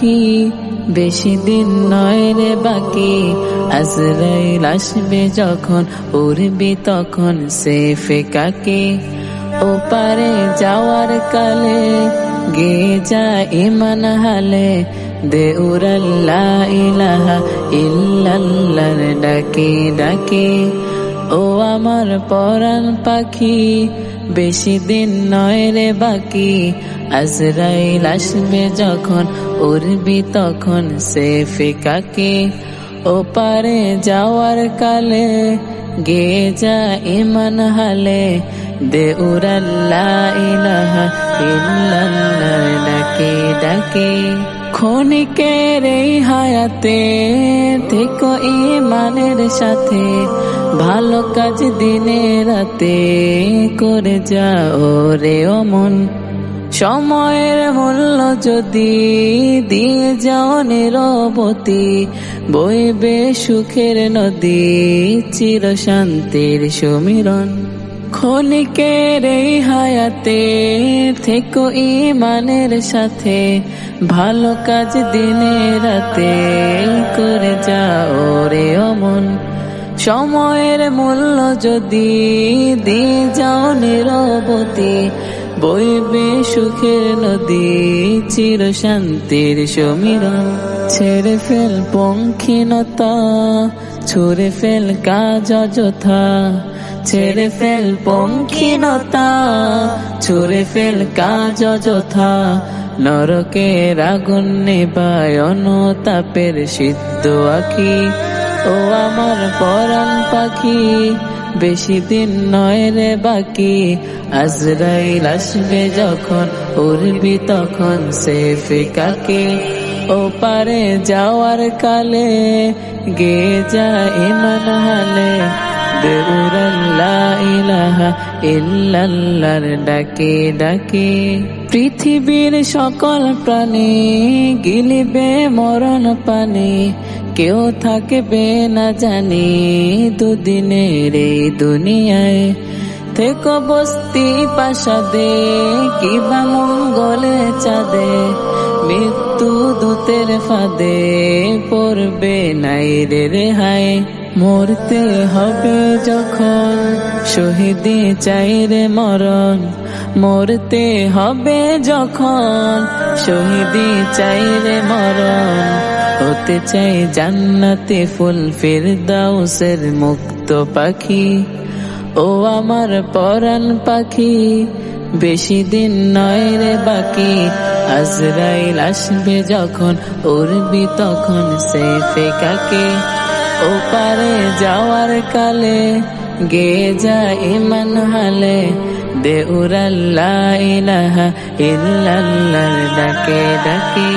পাখি বেশি দিন নয় রে বাকি। আজরাইল আসবে যখন, উড়বি তখন সে ফেকাকে ওপারে যাওয়ার কালে গে যা ইমান হালে। দে উরাল্লা ইলাহা ডাকে ডাকে। ও আমার পরাণ পাখি বেশি দিন নয় রে বাকি। আজরাইল আসবে যখন, উড়বি তখন সে ফিকাকে। ও পারে যাওয়ার কালে, গে যা ইমান হালে। দে উরাল্লা ইলাহা ইল্লাল্লাহ ডাকে ডাকে। ক্ষণিকের এই হায়াতে থেকো ইমানের সাথে, ভালো কাজ দিনে রাতে করে যাও রে অমন সময়ের মূল্য যদি দিয়ে যাও নিরবতী, বইবে সুখের নদী চির শান্তির সমীরণ ক্ষণিকের এই হায়াতে, থেকো ইমানের সাথে, ভালো কাজ দিনে রাতে করে যাও রে অমন। সময়ের মূল্য যদি দিয়ে যাও নিরবতী, বইবে সুখের নদী, চির শান্তির সমীরণ ছেড়ে ফেল পঙ্খিনতা ছুড়ে ফেল কাজ অযথা, ছেড়ে ফেল পঙ্খিনতা, ছুড়ে ফেল কাজ অযথা, নরকের আগুন নেবায় অনুতাপের সিদ্ধ আখি। ও আমার পরাণ পাখি, বেশি দিন নয় রে বাকি। আজরাইল আসবে যখন, উড়বি তখন সে ফিকাকে ও পারে যাওয়ার কালে গে যা ইমান হালে। ডাকে ডাকে। পৃথিবীর সকল প্রাণী গিলিবে মরণ পানি। কেউ থাকবে না জানি দুদিনের এই দুনিয়ায়। থেকো বস্তি পাশাদে কিবা মঙ্গলে চাঁদে। মৃত্যু দূতের ফাঁদে পড়বে নাই রে রেহাই মরতে হবে যখন, শহীদি চাই রে মরণ। মরতে হবে যখন, শহীদি চাই রে মরণ। হতে চাই জান্নাতে ফুল ফিরদাউসের মুক্ত পাখি। ও আমার পরাণ পাখি বেশি দিন নয় রে বাকি। আজরাইল আসবে যখন, উড়বি তখন সে ফেকাকে ও পারে যাওয়ার কালে গে যা ইমান হালে। দে উরাল্লা ইলাহা ইল্লাল্লাহ ডাকে ডাকে।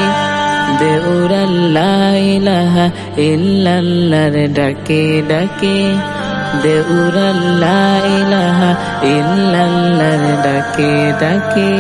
দে উরাল্লা ইলাহা ইল্লাল্লাহর ডাকে ডাকে। দে উরাল্লা ইলাহা ইল্লাল্লাহর ডাকে ডাকে